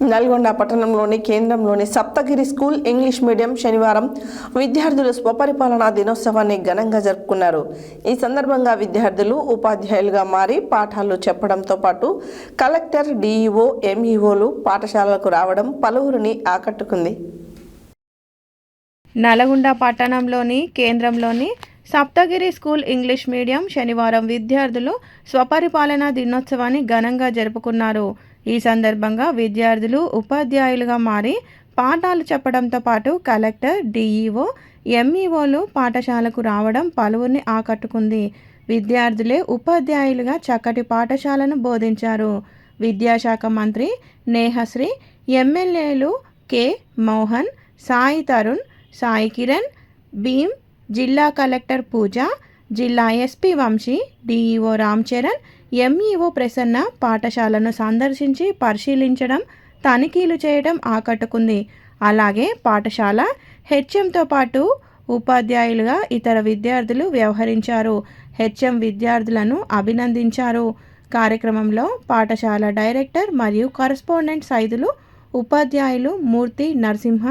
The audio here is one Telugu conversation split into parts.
నల్గొండ పట్టణంలోని కేంద్రంలోని సప్తగిరి స్కూల్ ఇంగ్లీష్ మీడియం శనివారం విద్యార్థులు స్వపరిపాలనా దినోత్సవాన్ని ఘనంగా జరుపుకున్నారు. ఈ సందర్భంగా విద్యార్థులు ఉపాధ్యాయులుగా మారి పాఠాలు చెప్పడంతో పాటు కలెక్టర్ డీఈఓ ఎంఈఓలు పాఠశాలలకు రావడం పలువురిని ఆకట్టుకుంది. నల్గొండ పట్టణంలోని కేంద్రంలోని సప్తగిరి స్కూల్ ఇంగ్లీష్ మీడియం శనివారం విద్యార్థులు స్వపరిపాలన దినోత్సవాన్ని ఘనంగా జరుపుకున్నారు. ఈ సందర్భంగా విద్యార్థులు ఉపాధ్యాయులుగా మారి పాఠాలు చెప్పడంతో పాటు కలెక్టర్ డిఈఓ ఎంఈఓలు పాఠశాలకు రావడం పలువురిని ఆకట్టుకుంది. విద్యార్థులే ఉపాధ్యాయులుగా చక్కటి పాఠశాలను బోధించారు. విద్యాశాఖ మంత్రి నేహశ్రీ ఎమ్మెల్యేలు కె. మోహన్ సాయి తరుణ్ సాయి కిరణ్ భీమ్ జిల్లా కలెక్టర్ పూజ జిల్లా SP Vamshi DEO Ram Charan MEO Prasanna పాఠశాలను సందర్శించి పరిశీలించడం తనిఖీలు చేయడం ఆకట్టుకుంది. అలాగే పాఠశాల హెచ్ఎంతో పాటు ఉపాధ్యాయులుగా ఇతర విద్యార్థులు వ్యవహరించారు. హెచ్ఎం విద్యార్థులను అభినందించారు. కార్యక్రమంలో పాఠశాల డైరెక్టర్ మరియు కరస్పాండెంట్ సైదులు ఉపాధ్యాయులు మూర్తి నరసింహ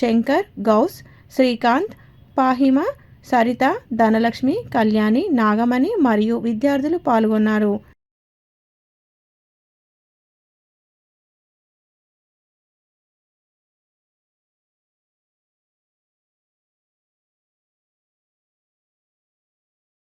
శంకర్ గౌస్ శ్రీకాంత్ పాహిమ సరిత ధనలక్ష్మి కళ్యాణి నాగమణి మరియు విద్యార్థులు పాల్గొన్నారు.